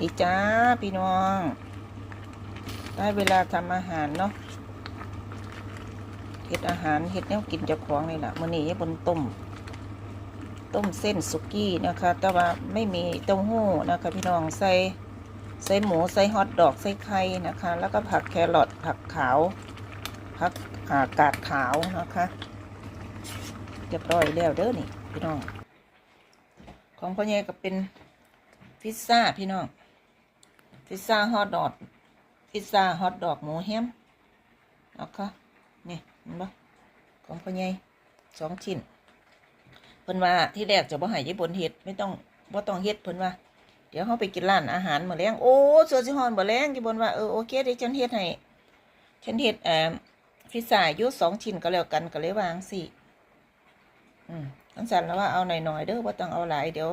ดีจ้าพี่น้อง ได้เวลาทำอาหารเนาะเฮ็ดอาหารเฮ็ดแนวกินเจ้าของนี่แหละมื้อนี้บนต้มต้มเส้นสุกี้นะคะ แต่ว่าไม่มีเต้าหู้นะคะ พี่น้องใส่ใส่หมูใส่ฮอทดอกใส่ไข่นะคะ แล้วก็ผักแครอทผักขาวผักอากาดขาวนะคะเรียบร้อยแล้วเด้อนี่พี่น้อง ของพ่อใหญ่ก็เป็นพิซซ่าพี่น้อง พิซซ่าฮอทดอกพิซซ่าฮอทดอกหมูแฮมนะคะนี่เห็นปะของพ่อใหญ่สองชิ้นเพิ่นว่าที่แรกจะบ่ให้ญี่ปุ่นเฮ็ดไม่ต้องบ่ต้องเฮ็ดเพิ่นว่า เดี๋ยวเฮาไปกินร้านอาหารมื้อแลงโอ้เสวนสิฮอนบ่แลงญี่ปุ่นว่าเออโอเคเดี๋ยวฉันเฮ็ดให้ฉันเฮ็ดเอ่อพิซซ่าอยู่สองชิ้นก็แล้วกันก็เลยวางสิอืมจังซั่นแล้วว่าเอาหน่อยๆเด้อบ่ต้องเอาหลายเดี๋ยว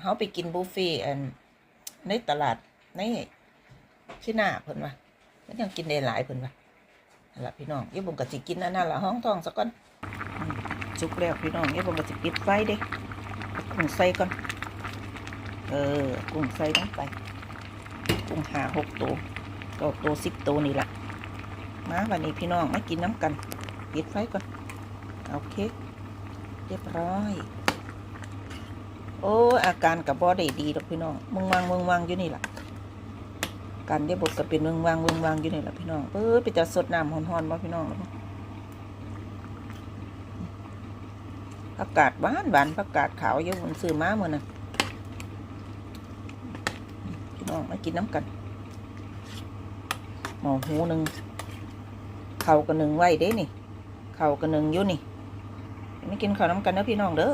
เฮาไปกินบุฟเฟ่อันในตลาด นที่หน้าเพิ่นว่ามันยังกินได้หลายเพิ่นว่านั่นละพี่น้องญี่ปุ่นก็สิกินอันนั่นละห้องทองซะก่อนสุกแล้วพี่น้องเอ้ผมก็จะปิดไฟเด้เอากุ้งใส่ก่อน เออ กุ้งใส่ลงไป กุ้งหาหกตัวเก็ตัวสิบตัวนี่แหละมาวันนี้พี่น้องมากินน้ำกันปิดไฟก่อนโอเคเรียบร้อย โอ้ อาการกับบอได้ดีดอกพี่น้องมึงวางมึงวางอยู่นี่แหละ การได้บทก็เป็นมึงวางมึงวางอยู่นี่แหละพี่น้องเออไปจะสดน้ำหอนๆบ่พี่น้องผักกาดหวานหวานผักกาดขาวเยอะผมซื้อมาเมื่อน่ะพี่น้องมากินน้ำกันหมอหูหนึ่งเข่ากันหนึ่งไว้เด้นี่เข่ากันหนึ่งอยู่นี่ไม่กินข้าวน้ำกันนะพี่น้องเด้อ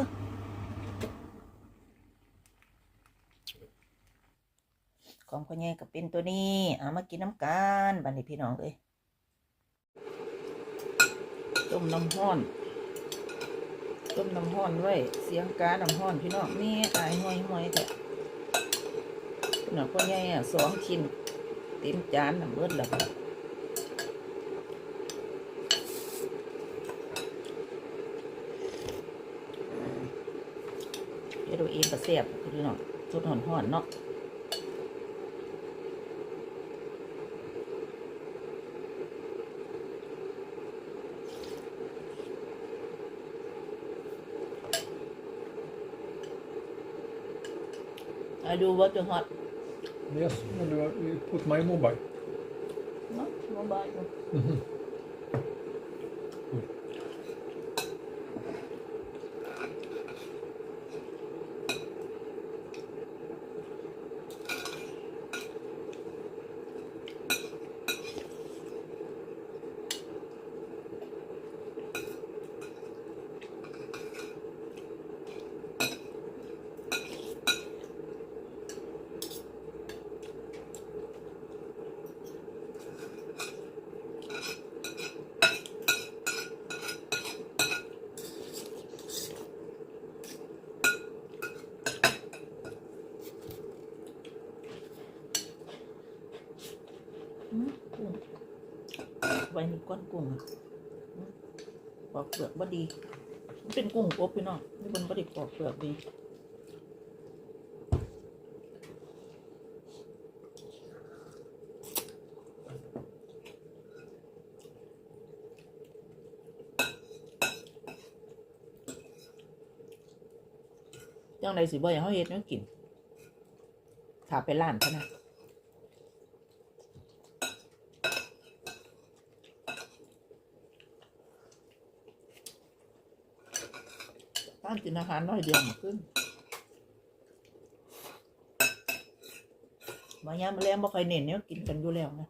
ของ พ่อใหญ่ก็เป็นตัวนี้เอามากินน้ำกันบัดนี้พี่น้องเลยต้มน้ำห้อน ต้มน้ำห้อนไว้เสียงกาน้ำห้อนพี่น้องนี่อายห้อยห้อยแต่พี่อพ่อใหญ่อะสองชิ้นเต็มจานน้ำเบิดแล้วเดี๋ยวดูเองก็เสียบพี่น้องสดหอนหอนเนาะ อาดูว่าจะฮอต Yes, and you are- you put my mobile. เนาะ กุ้งไว้ในก้อนกุ้งอะปอกเปลือกบ่ดีมันเป็นกุ้งอบพี่น้องนี่มันบ่ได้ปอกเปลือกดีจังไดสิบ่อยากเขาเฮ็ดแนวกินถ้าไปร้านเท่านั้น บ้านกินอาหารน้อยเดียวขึ้นบางอย่างมาแรงบ่ค่อยเน้นเนี่ยกินกันอยู่แล้วนะ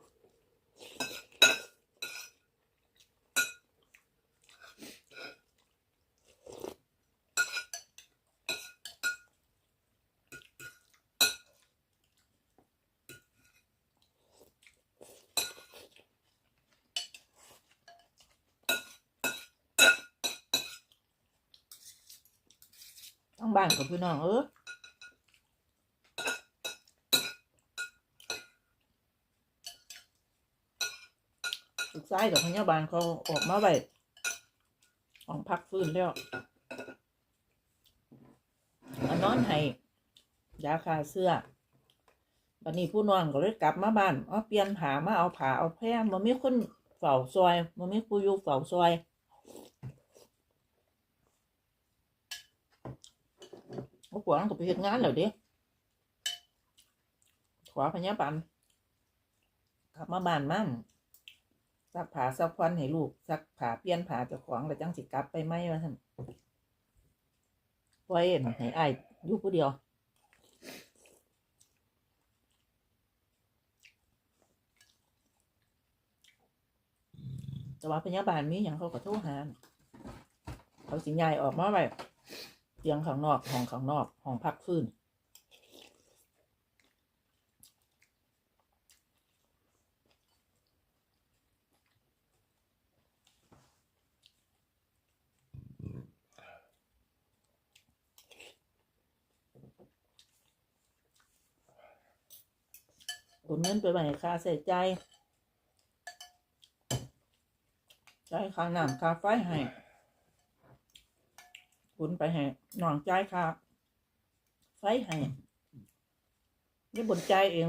งบ้านกับพี่น้องเออลูกชายกับพยาบาลเขาออกมาไว้ของพักฟื้นแล้วนอนให้ยาคาเสื้อบัดนี้ผู้นอนก็เลยกลับมาบ้านเอาเปลี่ยนผ้ามาเอาผ้าเอาแพร่บ่มีคนเฝ้าซอยบ่มีผู้อยู่เฝ้าซอย โอ้ปวงก็ไปเฮ็ดงานแล้วเด้ขวาพญาบันกลับมาบ้านมั่งซักผ้าซักควันให้ลูกซักผ้าเปลี่ยนผ้าเจ้าของแล้วจังสิกลับไปไหมวะท่านปล่อยให้อายอยู่ผู้เดียวแต่ว่าพยาบาลมีอย่างเขาก็โทรหาเขาสิยายออกมาแบบ เตียงข้างนอกห้องข้างนอกห้องพักฟื้นโอนเงินไปไว้ให้ค่าใช้จ่ายจ่ายค่าน้ำค่าไฟให้ คุณไปให้น้องจ่ายค่าไฟให้นี่บนใจเอง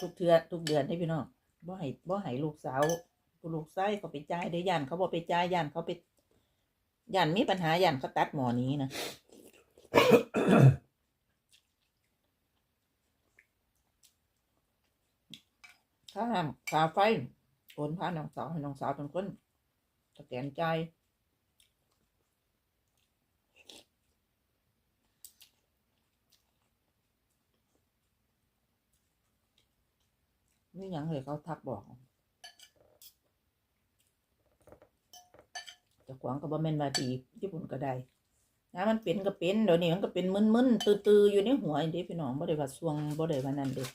ทุกเทือทุกเดือนให้พี่น้องบ่ให้บ่ให้ลูกสาวลูกไส้เขาไปจ่ายได้ย่านเขาบ่ไปจ่ายย่านเขาไปย่านมีปัญหาย่านเขาตัดหมอนี้นะค่าน้ำค่าไฟโอนพาน้องสาวให้น้องสาวเป็นคนสแกนใจ นี่ยังเลยเขาทักบอกจะขวางกับบะเมนมาดีญี่ปุ่นก็ได้นะมันเป็นก็เป็นเดี๋ยวนี้มันก็เป็นมึนๆตือๆอยู่ในหัวอย่างนี้พี่น้องบ่ได้ว่าสวงบ่ได้ว่านั่นเด็ก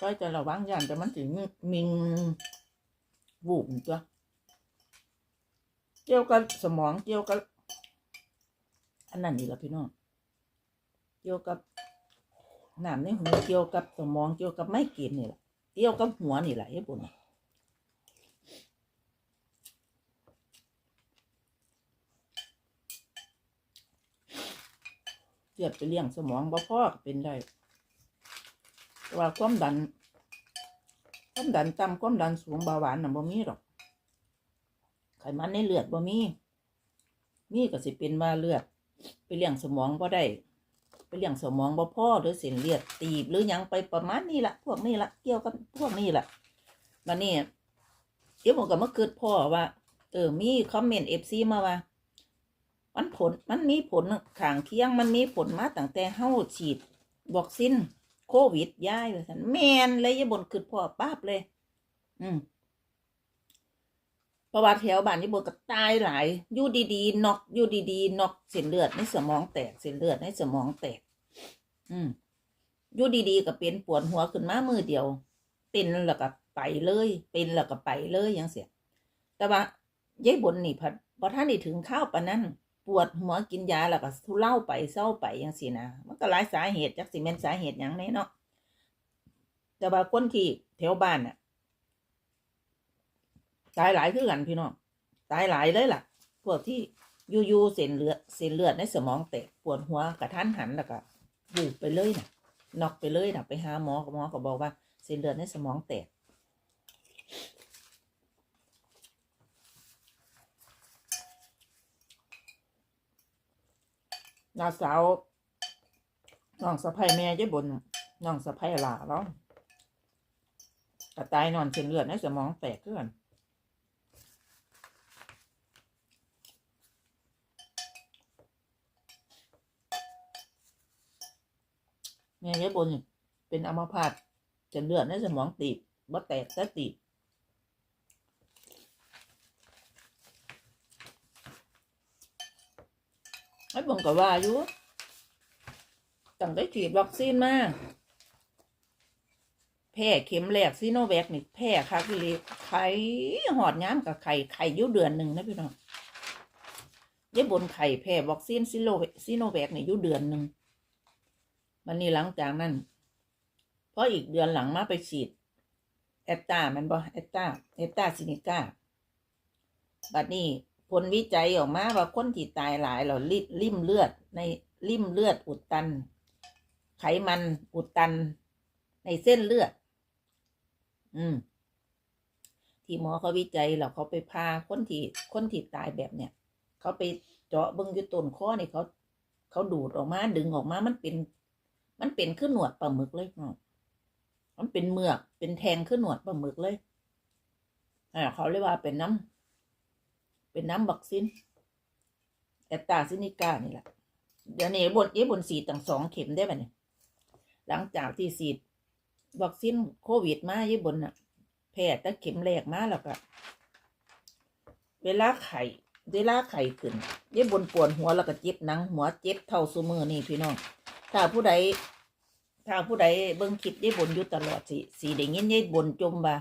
ก็จะระวังอย่างแต่มันถึงมิงวูบตัวเกี่ยวกับสมองเกี่ยวกับอันนั้นนี่แหละพี่น้อง เกี่ยวกับหน้ำในหัวเกี่ยวกับสมองเกี่ยวกับไม่กินนี่แหละเกี่ยวกับหัวนี่แหละญี่ปุ่นเสียบไปเลี้ยงสมองบ่พอกเป็นได้ต่ว่าความดันความดันต่ำความดันสูงเบาหวานน่ะบ่มีหรอกไขมันในเลือดบ่มีมีก็สิเป็นว่าเลือดไปเลี้ยงสมองบ่ได้ ไปเลี้ยงสมองบ่พ่อหรือเส้นเลือดตีบหรือยังไปประมาณนี้ละพวกนี้ละเกี่ยวกับพวกนี้ละมานี่เดี๋ยวผมก็มาเกิดพ่อว่า เออมีคอมเมนต์ FC มาว่า มันผลมันมีผลข้างเคียงมันมีผลมาตั้งแต่เฮาฉีดวัคซีนโควิดย้ายไปสันแมนเลยยบนขึ้นพ่อป้าบเลย อืม ประวัติแถวบ้านยี่บนก็ตายหลายยู่ดีๆนอกยู่ดีๆนอกเส้นเลือดในสมองแตกเส้นเลือดในสมองแตก อืมยู่ดีๆก็เป็นปวดหัวขึ้นมามือเดียว เป็นแล้วก็ไปเลย เป็นแล้วก็ไปเลยอยังเสียแต่ว่ายายบนนี่พัดพอท่านนี่ถึงข้าวปานนั้นปวดหัวกินยาแล้วก็ทุเลาไปเศร้าไปยังสินะมันก็หลายสาเหตุจักสิเป็นสาเหตุหยังแน่เนาะแต่ว่าคนที่แถวบ้านน่ะ ตายหลายคือกันพี่น้องตายหลายเลยล่ะ พวกที่อยู่ๆเส้นเลือดเส้นเลือดในสมองแตกปวดหัวกระทันหันแล้วก็บูบไปเลยน่ะนอกไปเลยน่ะไปหาหมอกับหมอก็บอกว่าเส้นเลือดในสมองแตกน้าสาวน้องสะพ้ายแม่ยายบนน้องสะพ้ายหลาแล้วกระตายนอนเส้นเลือดในสมองแตกเพื่อน ยายบนเป็นอัมพาตเส้นเลือดในสมองตีบบ่แตกแต่ตีบไอ้ผมก็ว่าอยู่ตั้งได้ฉีดวัคซีนมาแพ้เข็มแรกซีโนแวคนี่แพ้คักเลยไข้หอดย้ำกับไข่ไข่อยุ่เดือนหนึ่งนะพี่น้องยายบนไข่แพ้วัคซีนซีโนซีโนแวคนี่อยุ่เดือนหนึ่ง วันนี้หลังจากนั้นพออีกเดือนหลังมาไปฉีดแอตตามันบอแอตตาแอตตาซินิก้าบัดนี้ผลวิจัยออกมาว่าคนที่ตายหลายเราริริ่มเลือดในริ่มเลือดอุดตัน ไขมันอุดตัน ในเส้นเลือด อืม ที่หมอเขาวิจัยแล้วเขาไปพาคนที่คนที่ตายแบบเนี้ยเขาไปเจาะเบิ้งยูต้นคอนี่เขา เขาดูดออกมาดึงออกมามันเป็น มันเป็นขึ้นหนวดปลาหมึกเลยเนาะมันเป็นเมือก เป็นแทงขึ้นหนวดปลาหมึกเลยอ่าเขาเรียกว่าเป็นน้ำเป็นน้ำบักซินแอตตาซินิก้านี่แหละ เดี๋ยวนี้บนเอ๊บนสีตั้งสองเข็มได้ป่ะเนี่ยหลังจากที่ฉีดวัคซีนโควิดมาญี่ปุ่นน่ะแพทย์แต่เข็มแรกมาแล้วก็เวลาไข่เวลาไข่ขึ้นยี่บนปวดหัวแล้วก็เจ็บหนังหัวเจ็บเท่าซูมือนี่พี่น้อง ถ้าผู้ใดถ้าผู้ใดเบิ่งคลิปยี่บนอยู่ตลอดสิสีได้ยินยี่บนจมบ่า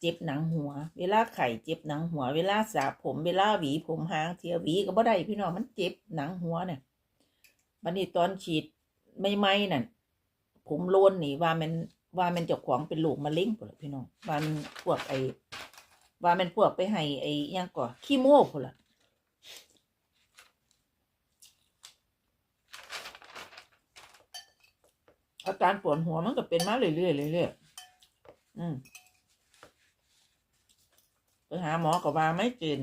เจ็บหนังหัว เวลาไข่เจ็บหนังหัว เวลาสระผมเวลาหวีผมหางเทียหวีก็บ่ได้พี่น้องมันเจ็บหนังหัวเนี่ยบัดนี้ตอนฉีดไม่ไม่ๆนั่นผมโลนนี่ว่ามันว่ามันเจ้าของเป็นลูกมะเร็งพุ่นละพี่น้องว่ามันพวกไอว่ามันพวกไปให้ไอยังก่อขี้โม่พุ่นล่ะ อาการปวดหัวมันก็เป็นมาเรื่อยๆเรื่อยๆอืมไปหาหมอก็ว่าไม่กิน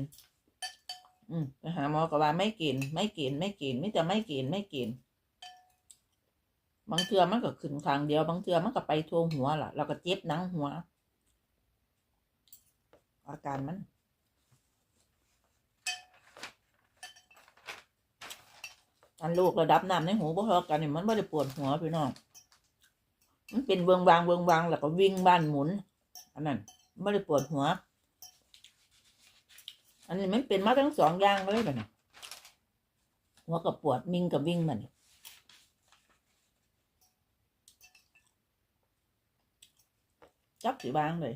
อืมไปหาหมอก็ว่าไม่กิน ไม่กิน ไม่กินมิแต่ไม่กินไม่กิน บางเทือมันก็ขึ้นทางเดียว บางเทือมันก็ไปทั่วหัวล่ะ แล้วก็เจ็บหนังหัว อาการมันอันลูกระดับน้ำในหูบ่เท่ากันนี่มันไม่ได้ปวดหัวพี่น้อง มันเป็นเบืองวางเบืองวางแล้วก็วิ่งบ้านหมุน อันนั้นไม่ได้ปวดหัว อันนี้มันเป็นมาทั้งสองอย่างเลยแบบนี้หัวกับปวดมิงกับวิ่งมันจับสีบางเลย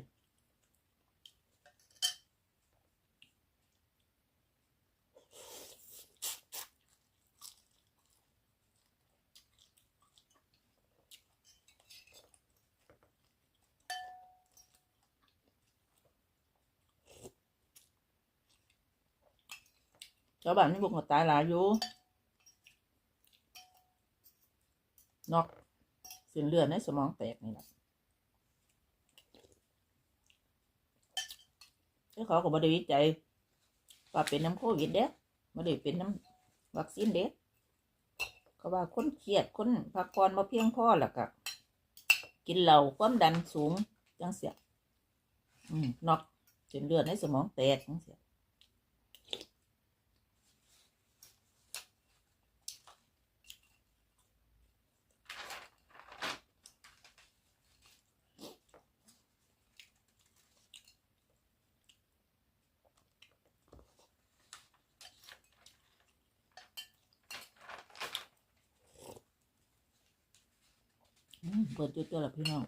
าวบ้านนี่พวกเขาตายหลายอยู่นอกเส้นเลือดในสมองแตกนี่แหละแต่เขาก็บ่ได้วิจัยว่าเป็นน้ำโควิดเด้บ่ได้เป็นน้ำวัคซีนเด้เขาว่าคนเครียดคนพักผ่อนมาเพียงพอแล้วก็กินเหล้าความดันสูงจังเสียอืมนอกเส้นเลือดในสมองแตกจังเสีย อืม เปิดจุดตัวละพี่น้อง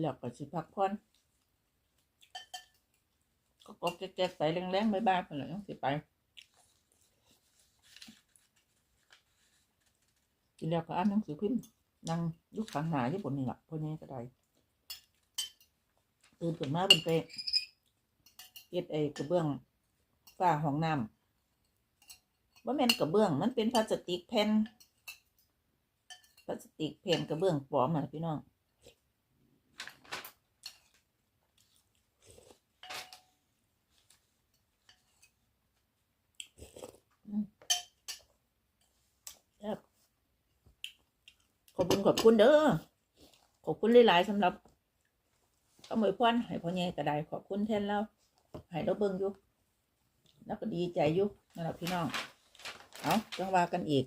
แล้วก็สิพักผ่อนก็ก็แก๊กๆใส่แรงๆบ้าไปเลยต้องสิไปกินแล้วก็อ่านหนังสือพิมพ์นั่งยุคขังหาญี่ปุ่นนี่แหละพวกนี้ก็ได้ตื่นขึ้นมาเป็นเปเฮ็ดไอ้กระเบื้องฝ้าห้องน้ำว่าแม่นกระเบื้อง มันเป็นพลาสติกแผ่น พลาสติกเพนกระเบื้องปลอมอะพี่น้องครับขอบคุณขอบคุณเด้อ ขอบคุณหลายๆสำหรับขโมยพรให้พ่อแง่ก็ไดขอบคุณแทนเราให้เราเบิ่งอยู่ แล้วก็ดีใจอยู่นั่นแหละพี่น้อง เอาจังว่ากันอีก